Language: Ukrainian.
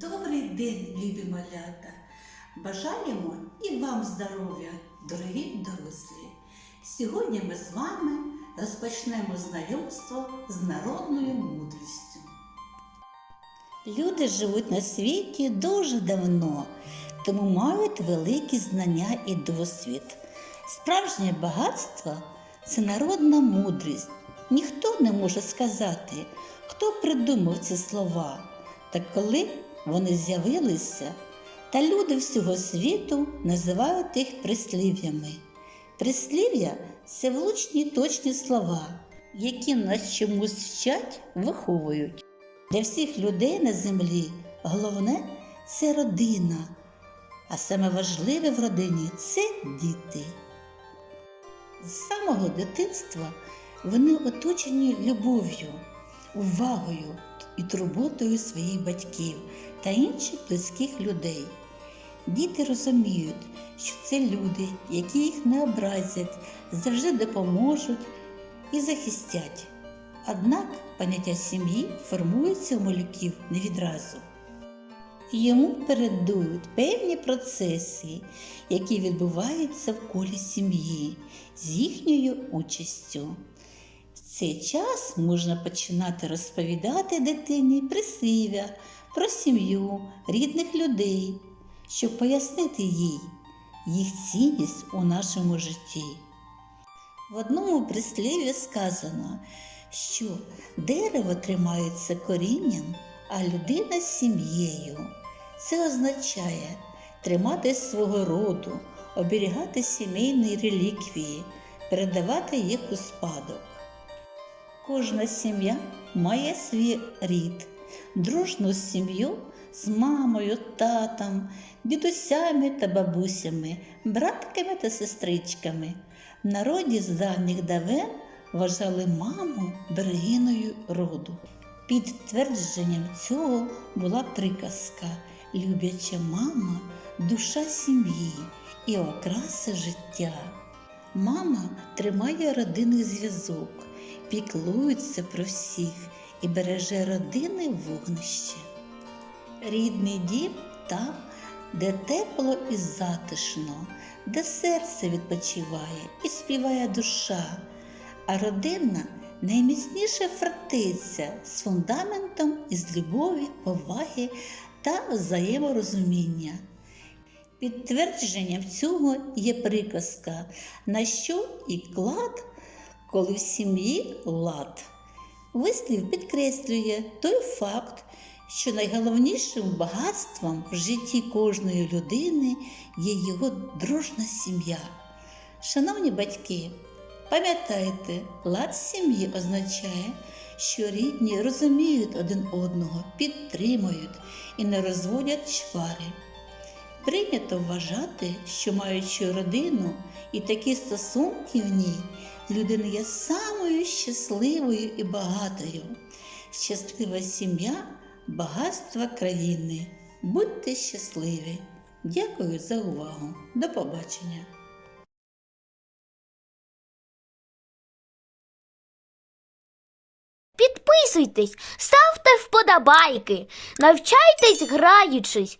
Добрий день, любі малята! Бажаємо і вам здоров'я, дорогі дорослі! Сьогодні ми з вами розпочнемо знайомство з народною мудрістю. Люди живуть на світі дуже давно, тому мають великі знання і досвід. Справжнє багатство це народна мудрість. Ніхто не може сказати, хто придумав ці слова та коли вони з'явилися, та люди всього світу називають їх прислів'ями. Прислів'я це влучні точні слова, які нас чомусь вчать, виховують. Для всіх людей на землі головне це родина, а саме важливе в родині це діти. З самого дитинства вони оточені любов'ю, увагою і турботою своїх батьків та інших близьких людей. Діти розуміють, що це люди, які їх не образять, завжди допоможуть і захистять. Однак поняття сім'ї формується у малюків не відразу. Йому передують певні процеси, які відбуваються в колі сім'ї з їхньою участю. Цей час можна починати розповідати дитині прислів'я про сім'ю, рідних людей, щоб пояснити їй їх цінність у нашому житті. В одному прислів'ї сказано, що дерево тримається корінням, а людина сім'єю. Це означає тримати свого роду, оберігати сімейні реліквії, передавати їх у спадок. Кожна сім'я має свій рід, дружну сім'ю з мамою, татом, дідусями та бабусями, братками та сестричками. В народі з давніх давен вважали маму берегиною роду. Підтвердженням цього була приказка Любяча мама, душа сім'ї і окраса життя. Мама тримає родинний зв'язок, піклується про всіх і береже родинне вогнище. Рідний дім там, де тепло і затишно, де серце відпочиває і співає душа, а родина найміцніша фортеця з фундаментом із любові, поваги та взаєморозуміння. Підтвердженням цього є приказка, на що і клад, коли в сім'ї лад. Вислів підкреслює той факт, що найголовнішим багатством в житті кожної людини є його дружна сім'я. Шановні батьки, пам'ятайте, лад сім'ї означає, що рідні розуміють один одного, підтримують і не розводять чвари. Прийнято вважати, що маючи родину і такі стосунки в ній, людина є самою щасливою і багатою. Щаслива сім'я багатства країни. Будьте щасливі! Дякую за увагу. До побачення! Підписуйтесь, ставте вподобайки, навчайтесь граючись